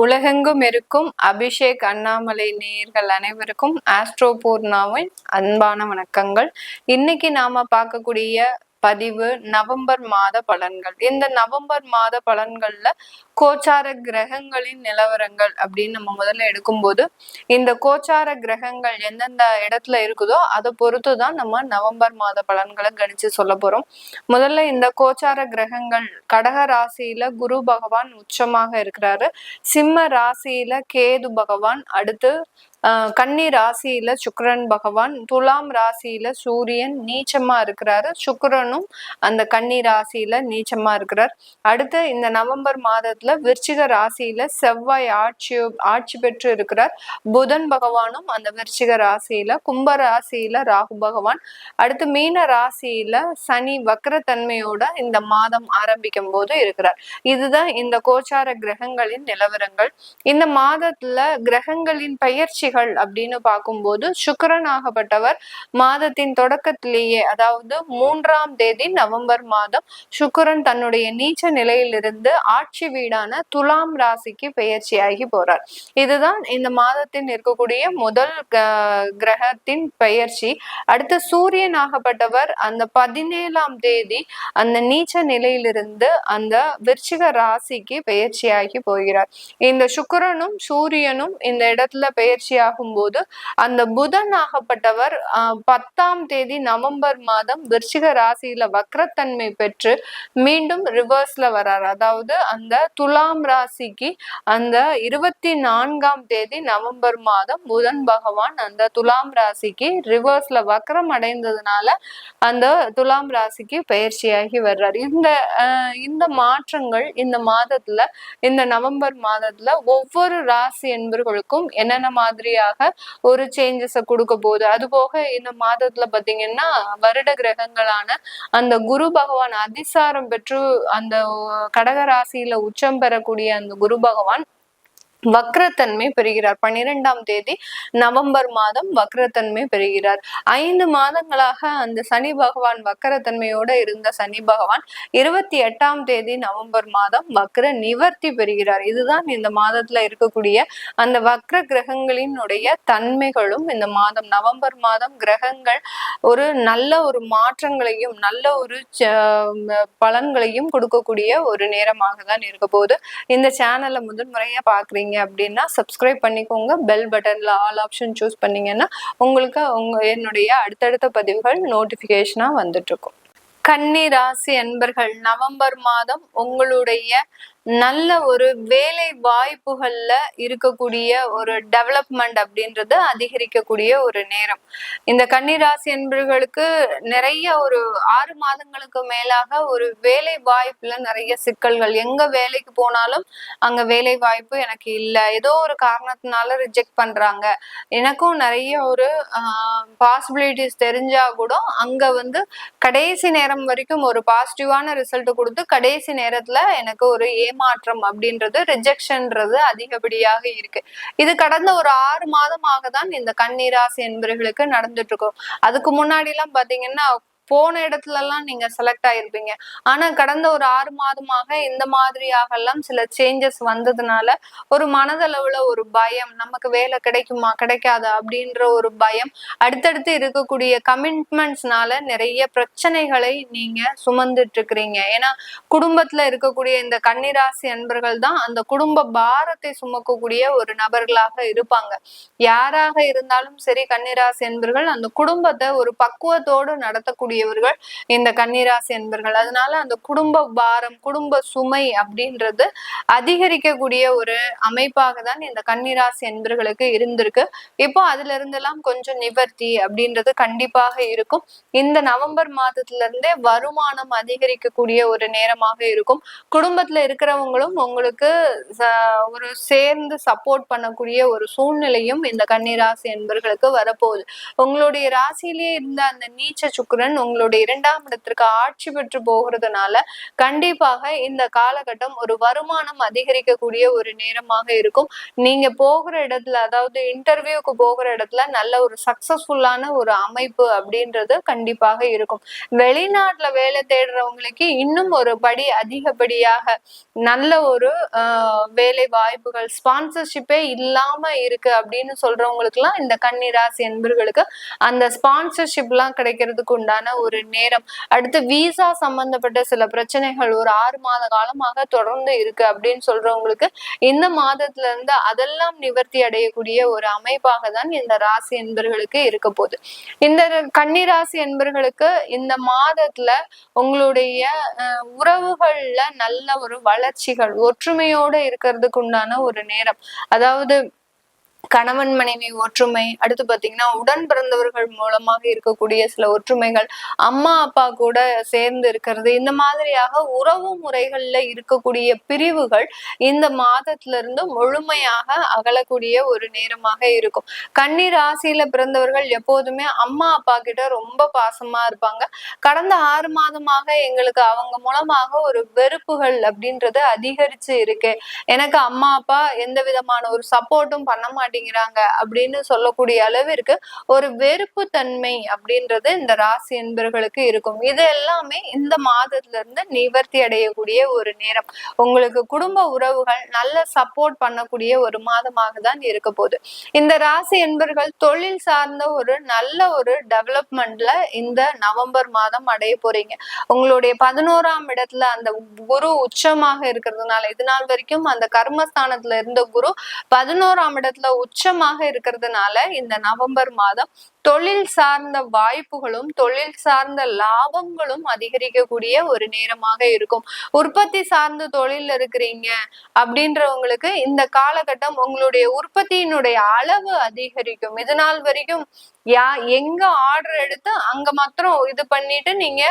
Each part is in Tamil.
உலகெங்கும் இருக்கும் அபிஷேக் அண்ணாமலை நேயர்கள் அனைவருக்கும் ஆஸ்ட்ரோ பூர்ணாவின் அன்பான வணக்கங்கள். இன்னைக்கு நாம பார்க்கக்கூடிய பதிவு நவம்பர் மாத பலன்கள். இந்த நவம்பர் மாத பலன்கள்ல கோச்சார கிரகங்களின் நிலவரங்கள் அப்படின்னு நம்ம முதல்ல எடுக்கும்போது இந்த கோச்சார கிரகங்கள் எந்தெந்த இடத்துல இருக்குதோ அதை பொறுத்து தான் நம்ம நவம்பர் மாத பலன்களை கணிச்சு சொல்ல போறோம். முதல்ல இந்த கோச்சார கிரகங்கள் கடக ராசியில குரு பகவான் உச்சமாக இருக்கிறாரு. சிம்ம ராசியில கேது பகவான் அடுத்து கன்னி ராசியில சுக்கரன் பகவான் துலாம் ராசியில சூரியன் நீச்சமா இருக்கிறாரு. சுக்கரனும் அந்த கன்னி ராசியில நீச்சமா இருக்கிறார். அடுத்து இந்த நவம்பர் மாதத்துல விருச்சிக ராசியில செவ்வாய் ஆட்சி ஆட்சி பெற்று இருக்கிறார். புதன் பகவானும் அந்த விருச்சிக ராசியில கும்ப ராசியில ராகு பகவான். அடுத்து மீன ராசியில சனி வக்கரத்தன்மையோட இந்த மாதம் ஆரம்பிக்கும் போது இருக்கிறார். இதுதான் இந்த கோச்சார கிரகங்களின் நிலவரங்கள். இந்த மாதத்துல கிரகங்களின் பயிற்சிகள் அப்படின்னு பார்க்கும்போது சுக்கரன் ஆகப்பட்டவர். மாதத்தின் தொடக்கத்திலேயே அதாவது மூன்றாம் தேதி நவம்பர் மாதம் சுக்கரன் தன்னுடைய நீச்ச நிலையிலிருந்து ஆட்சி வீடு வீடான துலாம் ராசிக்கு பெயர்ச்சியாகி போறார். இதுதான் இந்த மாதத்தின் இருக்கக்கூடிய முதல் கிரகத்தின் பெயர்ச்சி. அடுத்து சூரியன் ஆகப்பட்டவர் அந்த பதினேழாம் தேதி அந்த நீச்ச நிலையிலிருந்து அந்த விருச்சிக ராசிக்கு பெயர்ச்சியாகி போகிறார். இந்த சுக்கரனும் சூரியனும் இந்த இடத்துல பெயர்ச்சி ஆகும் போது அந்த புதன் ஆகப்பட்டவர் பத்தாம் தேதி நவம்பர் மாதம் விருச்சிக ராசியில வக்ரத்தன்மை பெற்று மீண்டும் ரிவர்ஸ்ல வர்றார் அதாவது அந்த துலாம் ராசிக்கு அந்த இருபத்தி நான்காம் தேதி நவம்பர் மாதம் புதன் பகவான் அந்த துலாம் ராசிக்கு ரிவர்ஸ்ல வக்கரம் அடைந்ததுனால அந்த துலாம் ராசிக்கு பயிற்சியாகி வர்றார். இந்த இந்த மாற்றங்கள் இந்த மாதத்துல இந்த நவம்பர் மாதத்துல ஒவ்வொரு ராசி என்பவர்களுக்கும் என்னென்ன மாதிரியாக ஒரு சேஞ்சஸை கொடுக்க போகுது? அது போக இந்த மாதத்துல பாத்தீங்கன்னா வருட கிரகங்களான அந்த குரு பகவான் அதிசாரம் பெற்று அந்த கடக ராசியில உச்சம் பெறக்கூடிய அந்த குரு பகவான் வக்ரத்தன்மை பெறுகிறார். பன்னிரெண்டாம் தேதி நவம்பர் மாதம் வக்ரத்தன்மை பெறுகிறார். ஐந்து மாதங்களாக அந்த சனி பகவான் வக்ரத்தன்மையோட இருந்த சனி பகவான் இருபத்தி எட்டாம் தேதி நவம்பர் மாதம் வக்ர நிவர்த்தி பெறுகிறார். இதுதான் இந்த மாதத்துல இருக்கக்கூடிய அந்த வக்ர கிரகங்களினுடைய தன்மைகளும் இந்த மாதம் நவம்பர் மாதம் கிரகங்கள் ஒரு நல்ல ஒரு மாற்றங்களையும் நல்ல ஒரு பலன்களையும் கொடுக்கக்கூடிய ஒரு நேரமாக தான் இருக்க போது இந்த சேனலை முதல் முறையா பாக்குறீங்க பண்ணீங்க அப்படின்னா சப்ஸ்கிரைப் பண்ணிக்கோங்க. பெல் பட்டனில் ஆல் ஆப்ஷன் சூஸ் பண்ணீங்கன்னா உங்களுக்கு உங்க என்னுடைய அடுத்தடுத்த பதிவுகள் நோட்டிஃபிகேஷனாக வந்துட்டு இருக்கும் கன்னி ராசி அன்பர்கள் நவம்பர் மாதம் உங்களுடைய நல்ல ஒரு வேலை வாய்ப்புகள்ல இருக்கக்கூடிய ஒரு டெவலப்மெண்ட் அப்படின்றது அதிகரிக்கக்கூடிய ஒரு நேரம். இந்த கன்னிராசி என்பவர்களுக்கு நிறைய ஒரு ஆறு மாதங்களுக்கு மேலாக ஒரு வேலை வாய்ப்புல நிறைய சிக்கல்கள். எங்க வேலைக்கு போனாலும் அங்க வேலை வாய்ப்பு எனக்கு இல்லை. ஏதோ ஒரு காரணத்தினால ரிஜெக்ட் பண்றாங்க. எனக்கும் நிறைய ஒரு பாசிபிலிட்டிஸ் தெரிஞ்சா கூட அங்க வந்து கடைசி நேரம் வரைக்கும் ஒரு பாசிட்டிவான ரிசல்ட் கொடுத்து கடைசி நேரத்துல எனக்கு ஒரு ஏ ஏமாற்றம் அப்படின்றது ரிஜெக்ஷன்ன்றது அதிகப்படியாக இருக்கு. இது கடந்த ஒரு ஆறு மாதமாக தான் இந்த கண்ணீராசி என்பவர்களுக்கு நடந்துட்டு இருக்கும். அதுக்கு முன்னாடி எல்லாம் பாத்தீங்கன்னா போன இடத்துல எல்லாம் நீங்க செலக்ட் ஆயிருப்பீங்க. ஆனா கடந்த ஒரு ஆறு மாதமாக இந்த மாதிரியாக எல்லாம் சில சேஞ்சஸ் வந்ததுனால ஒரு மனதளவுல ஒரு பயம் நமக்கு வேலை கிடைக்குமா கிடைக்காதா அப்படின்ற ஒரு பயம் அடுத்தடுத்து இருக்கக்கூடிய கமிட்மெண்ட்ஸ்னால நிறைய பிரச்சனைகளை நீங்க சுமந்துட்டு இருக்கிறீங்க ஏன்னா குடும்பத்துல இருக்கக்கூடிய இந்த கன்னிராசி அன்பர்கள் தான் அந்த குடும்ப பாரத்தை சுமக்கக்கூடிய ஒரு நபர்களாக இருப்பாங்க. யாராக இருந்தாலும் சரி கன்னிராசி என்பர்கள் அந்த குடும்பத்தை ஒரு பக்குவத்தோடு நடத்தக்கூடிய கூடியவர்கள் இந்த கன்னிராசி என்பர்கள். அதனால அந்த குடும்ப பாரம் குடும்ப சுமை அப்படின்றது அதிகரிக்கக்கூடிய ஒரு அமைப்பாக தான் இந்த கன்னிராசி என்பர்களுக்கு இருந்திருக்கு. இப்போ அதுல இருந்தெல்லாம் கொஞ்சம் நிவர்த்தி அப்படின்றது கண்டிப்பாக இருக்கும். இந்த நவம்பர் மாதத்துல இருந்தே வருமானம் அதிகரிக்கக்கூடிய ஒரு நேரமாக இருக்கும். குடும்பத்துல இருக்கிறவங்களும் உங்களுக்கு ஒரு சேர்ந்து சப்போர்ட் பண்ணக்கூடிய ஒரு சூழ்நிலையும் இந்த கன்னிராசி என்பர்களுக்கு வரப்போகுது. உங்களுடைய ராசியிலேயே இருந்த அந்த நீச்ச சுக்கரன் உங்களுடைய இரண்டாம் இடத்திற்கு ஆட்சி பெற்று போகிறதுனால கண்டிப்பாக இந்த காலகட்டம் ஒரு வருமானம் அதிகரிக்கக்கூடிய ஒரு நேரமாக இருக்கும். நீங்க போகிற இடத்துல அதாவது இன்டர்வியூக்கு போகிற இடத்துல நல்ல ஒரு சக்சஸ்ஃபுல்லான ஒரு அமைப்பு அப்படின்றது கண்டிப்பாக இருக்கும். வெளிநாட்டுல வேலை தேடுறவங்களுக்கு இன்னும் ஒரு படி அதிகப்படியாக நல்ல ஒரு வேலை வாய்ப்புகள் ஸ்பான்சர்ஷிப்பே இல்லாம இருக்கு அப்படின்னு சொல்றவங்களுக்கு எல்லாம் இந்த கன்னிராசி என்பர்களுக்கு அந்த ஸ்பான்சர்ஷிப் எல்லாம் கிடைக்கிறதுக்கு உண்டான ஒரு நேரம். அடுத்து விசா சம்பந்தப்பட்ட சில பிரச்சனைகள் ஒரு ஆறு மாத காலமாக தொடர்ந்து இருக்கு அப்படின்னு சொல்றவங்களுக்கு இந்த மாதத்துல இருந்து அதெல்லாம் நிவர்த்தி அடையக்கூடிய ஒரு அமைப்பாக தான் இந்த ராசி என்பர்களுக்கு இருக்க போகுது. இந்த கன்னிராசி என்பர்களுக்கு இந்த மாதத்துல உங்களுடைய உறவுகள்ல நல்ல ஒரு வளர்ச்சிகள் ஒற்றுமையோட இருக்கிறதுக்கு உண்டான ஒரு நேரம். அதாவது கணவன் மனைவி ஒற்றுமை அடுத்து பாத்தீங்கன்னா உடன் பிறந்தவர்கள் மூலமாக இருக்கக்கூடிய சில ஒற்றுமைகள் அம்மா அப்பா கூட சேர்ந்து இருக்கிறது இந்த மாதிரியாக உறவு முறைகள்ல இருக்கக்கூடிய பிரிவுகள் இந்த மாதத்துல இருந்து முழுமையாக அகலக்கூடிய ஒரு நேரமாக இருக்கும். கன்னி ராசியில பிறந்தவர்கள் எப்போதுமே அம்மா அப்பா கிட்ட ரொம்ப பாசமா இருப்பாங்க. கடந்த ஆறு மாதமாக எங்களுக்கு அவங்க மூலமாக ஒரு வெறுப்புகள் அப்படின்றது அதிகரிச்சு இருக்கு. எனக்கு அம்மா அப்பா எந்த விதமான ஒரு சப்போர்ட்டும் பண்ண மாட்டேன் மாட்டேங்கிறாங்க அப்படின்னு சொல்லக்கூடிய அளவிற்கு ஒரு வெறுப்பு தன்மை அப்படின்றது இந்த ராசி என்பர்களுக்கு இருக்கும். இது எல்லாமே இந்த மாதத்துல இருந்து நிவர்த்தி அடையக்கூடிய ஒரு நேரம். உங்களுக்கு குடும்ப உறவுகள் நல்ல சப்போர்ட் பண்ணக்கூடிய ஒரு மாதமாக தான் இருக்க போகுது. இந்த ராசி என்பர்கள் தொழில் சார்ந்த ஒரு நல்ல ஒரு டெவலப்மெண்ட்ல இந்த நவம்பர் மாதம் அடைய போறீங்க. உங்களுடைய பதினோராம் இடத்துல அந்த குரு உச்சமாக இருக்கிறதுனால இது நாள் வரைக்கும் அந்த கர்மஸ்தானத்துல இருந்த குரு பதினோராம் இடத்துல உச்சமாக இருக்கிறதுனால இந்த நவம்பர் மாதம் தொழில் சார்ந்த வாய்ப்புகளும் தொழில் சார்ந்த லாபங்களும் அதிகரிக்கக்கூடிய ஒரு நேரமாக இருக்கும். உற்பத்தி சார்ந்த தொழில் இருக்கிறீங்க அப்படின்றவங்களுக்கு இந்த காலகட்டம் உங்களுடைய உற்பத்தியினுடைய அளவு அதிகரிக்கும். இது நாள் வரைக்கும் யா எங்க ஆர்டர் எடுத்து அங்க மாத்திரம் இது பண்ணிட்டு நீங்க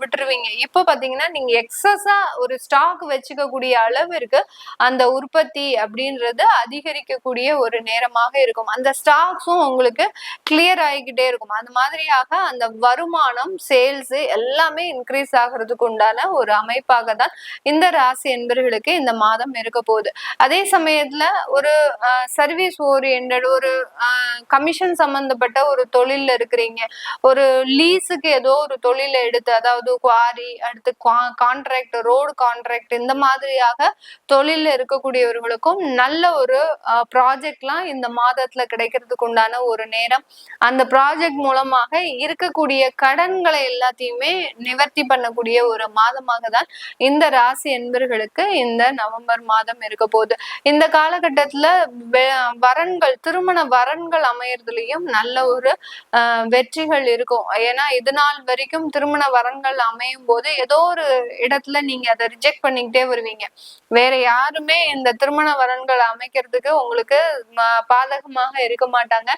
விட்டுருவீங்க. இப்ப பாத்தீங்கன்னா நீங்க எக்ஸஸா ஒரு ஸ்டாக் வச்சுக்க கூடிய அளவிற்கு அந்த உற்பத்தி அப்படின்றது அதிகரிக்கக்கூடிய ஒரு நேரமாக இருக்கும். அந்த ஸ்டாக்ஸும் உங்களுக்கு கிளியர் ஆகிக்கிட்டே இருக்கும். அந்த மாதிரியாக அந்த வருமானம் சேல்ஸ் எல்லாமே இன்க்ரீஸ் ஆகிறதுக்கு உண்டான ஒரு அமைப்பாக தான் இந்த ராசி என்பர்களுக்கு இந்த மாதம் இருக்க போகுது. அதே சமயத்துல ஒரு சர்வீஸ் ஓரியன்ட் ஒரு கமிஷன் சம்பந்தப்பட்ட ஒரு தொழில்ல இருக்கிறீங்க. ஒரு லீஸுக்கு ஏதோ ஒரு தொழில எடுத்து அதாவது குவாரி அடுத்து கான்ட்ராக்ட் ரோடு கான்ட்ராக்ட் இந்த மாதிரியாக தொழில இருக்கக்கூடியவர்களுக்கும் நல்ல ஒரு ப்ராஜெக்ட்லாம் இந்த மாதத்துல கிடைக்கிறதுக்கு உண்டான ஒரு நேரம். அந்த ப்ராஜெக்ட் மூலமாக இருக்கக்கூடிய கடன்களை எல்லாத்தையுமே நிவர்த்தி பண்ணக்கூடிய ஒரு மாதமாக தான் இந்த ராசி என்பர்களுக்கு இந்த நவம்பர் மாதம் இருக்க போகுது. இந்த காலகட்டத்துல வரன்கள் திருமண வரன்கள் அமையறதுலயும் நல்ல ஒரு வெற்றிகள் இருக்கும். ஏன்னா இது நாள் வரைக்கும் திருமண வரன்கள் அமையும் போது ஏதோ ஒரு இடத்துல நீங்க அதை ரிஜெக்ட் பண்ணிக்கிட்டே வருவீங்க. வேற யாருமே இந்த திருமண வரன்கள் அமைக்கிறதுக்கு உங்களுக்கு பாதகமாக இருக்க மாட்டாங்க.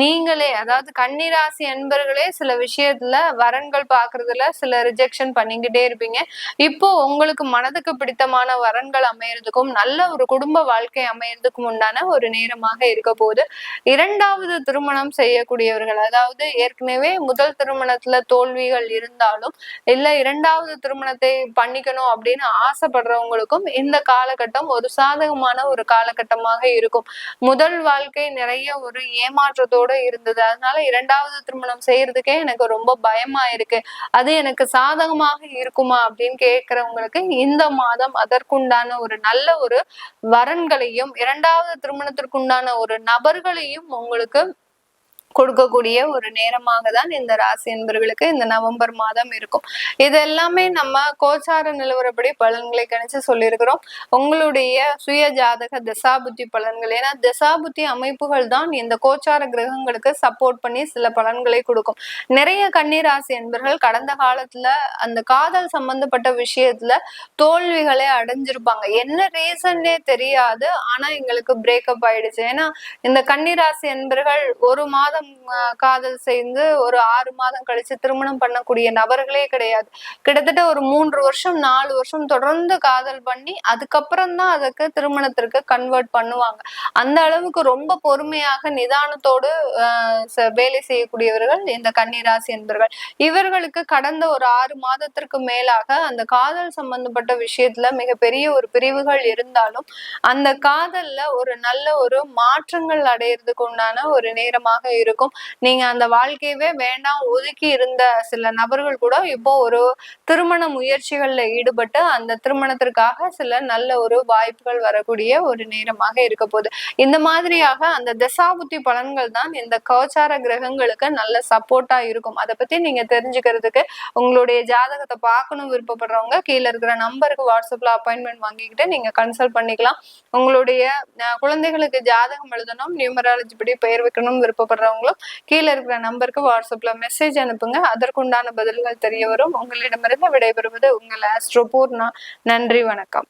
நீங்களே அதாவது கன்னிராசி அன்பர்களே சில விஷயத்துல வரன்கள் பாக்குறதுல சில ரிஜெக்ஷன் பண்ணிக்கிட்டே இருப்பீங்க. இப்போ உங்களுக்கு மனதுக்கு பிடித்தமான வரன்கள் அமையறதுக்கும் நல்ல ஒரு குடும்ப வாழ்க்கை அமையறதுக்கும் உண்டான ஒரு நேரமாக இருக்க போது இரண்டாவது திருமணம் செய்யக்கூடியவர்கள் அதாவது ஏற்கனவே முதல் திருமணத்துல தோல்விகள் இருந்தாலும் இல்ல இரண்டாவது திருமணத்தை பண்ணிக்கணும் அப்படின்னு ஆசைப்படுறவங்களுக்கும் இந்த காலகட்டம் ஒரு சாதகமான ஒரு காலகட்டமாக இருக்கும். முதல் வாழ்க்கை நிறைய ஒரு ஏமாற்றத்தோட இருந்தது. அதனால இரண்டாவது திருமணம் செய்யறதுக்கே எனக்கு ரொம்ப பயமா இருக்கு. அது எனக்கு சாதகமாக இருக்குமா அப்படின்னு கேட்கிறவங்களுக்கு இந்த மாதம் அதற்குண்டான ஒரு நல்ல ஒரு வரன்களையும் இரண்டாவது திருமணத்திற்குண்டான ஒரு நபர்களையும் உங்களுக்கு கொடுக்கக்கூடிய ஒரு நேரமாக தான் இந்த ராசி என்பர்களுக்கு இந்த நவம்பர் மாதம் இருக்கும். இது எல்லாமே நம்ம கோச்சார நிலவரப்படி பலன்களை கணிச்சு சொல்லியிருக்கிறோம். உங்களுடைய சுய ஜாதக தசாபுத்தி பலன்கள். ஏன்னா தசாபுத்தி அமைப்புகள் தான் இந்த கோச்சார கிரகங்களுக்கு சப்போர்ட் பண்ணி சில பலன்களை கொடுக்கும். நிறைய கன்னிராசி என்பர்கள் கடந்த காலத்துல அந்த காதல் சம்பந்தப்பட்ட விஷயத்துல தோல்விகளை அடைஞ்சிருப்பாங்க. என்ன ரீசன்னே தெரியாது. ஆனா எங்களுக்கு பிரேக்கப் ஆயிடுச்சு. ஏன்னா இந்த கன்னிராசி என்பர்கள் ஒரு மாதம் காதல் செய்து ஒரு ஆறு மாதம் கழிச்சு திருமணம் பண்ணக்கூடிய நபர்களே கிடையாது. கிட்டத்தட்ட ஒரு மூன்று வருஷம் நாலு வருஷம் தொடர்ந்து காதல் பண்ணி அதுக்கப்புறம் தான் அதுக்கு திருமணத்திற்கு கன்வெர்ட் பண்ணுவாங்க. அந்த அளவுக்கு ரொம்ப பொறுமையாக நிதானத்தோடு வேலை செய்யக்கூடியவர்கள் இந்த கன்னிராசி என்பர்கள். இவர்களுக்கு கடந்த ஒரு ஆறு மாதத்திற்கு மேலாக அந்த காதல் சம்பந்தப்பட்ட விஷயத்துல மிகப்பெரிய ஒரு பிரிவுகள் இருந்தாலும் அந்த காதல்ல ஒரு நல்ல ஒரு மாற்றங்கள் அடையிறதுக்கு உண்டான ஒரு நேரமாக இருக்கும் நீங்க அந்த வாழ்க்கையவே வேண்டாம் ஒதுக்கி இருந்த சில நபர்கள் கூட இப்போ ஒரு திருமண முயற்சிகள்ல ஈடுபட்டு அந்த திருமணத்திற்காக சில நல்ல ஒரு வாய்ப்புகள் வரக்கூடிய ஒரு நேரமாக இருக்க போகுது. இந்த மாதிரியாக அந்த தசாபுத்தி பலன்கள் தான் இந்த கோச்சார கிரகங்களுக்கு நல்ல சப்போர்ட்டா இருக்கும். அதை பத்தி நீங்க தெரிஞ்சுக்கிறதுக்கு உங்களுடைய ஜாதகத்தை பார்க்கணும் விருப்பப்படுறவங்க கீழே இருக்கிற நம்பருக்கு வாட்ஸ்அப்ல அப்பாயின்மெண்ட் வாங்கிக்கிட்டு நீங்க கன்சல்ட் பண்ணிக்கலாம். உங்களுடைய குழந்தைகளுக்கு ஜாதகம் எழுதணும் நியூமராலஜி படி பெயர் வைக்கணும் விருப்பப்படுறவங்க விருப்பப்படுறவங்களும் கீழே இருக்கிற நம்பருக்கு வாட்ஸ்அப்ல மெசேஜ் அனுப்புங்க. அதற்குண்டான பதில்கள் தெரிய வரும். உங்களிடமிருந்து விடைபெறுவது உங்கள் ஆஸ்ட்ரோ பூர்ணா. நன்றி வணக்கம்.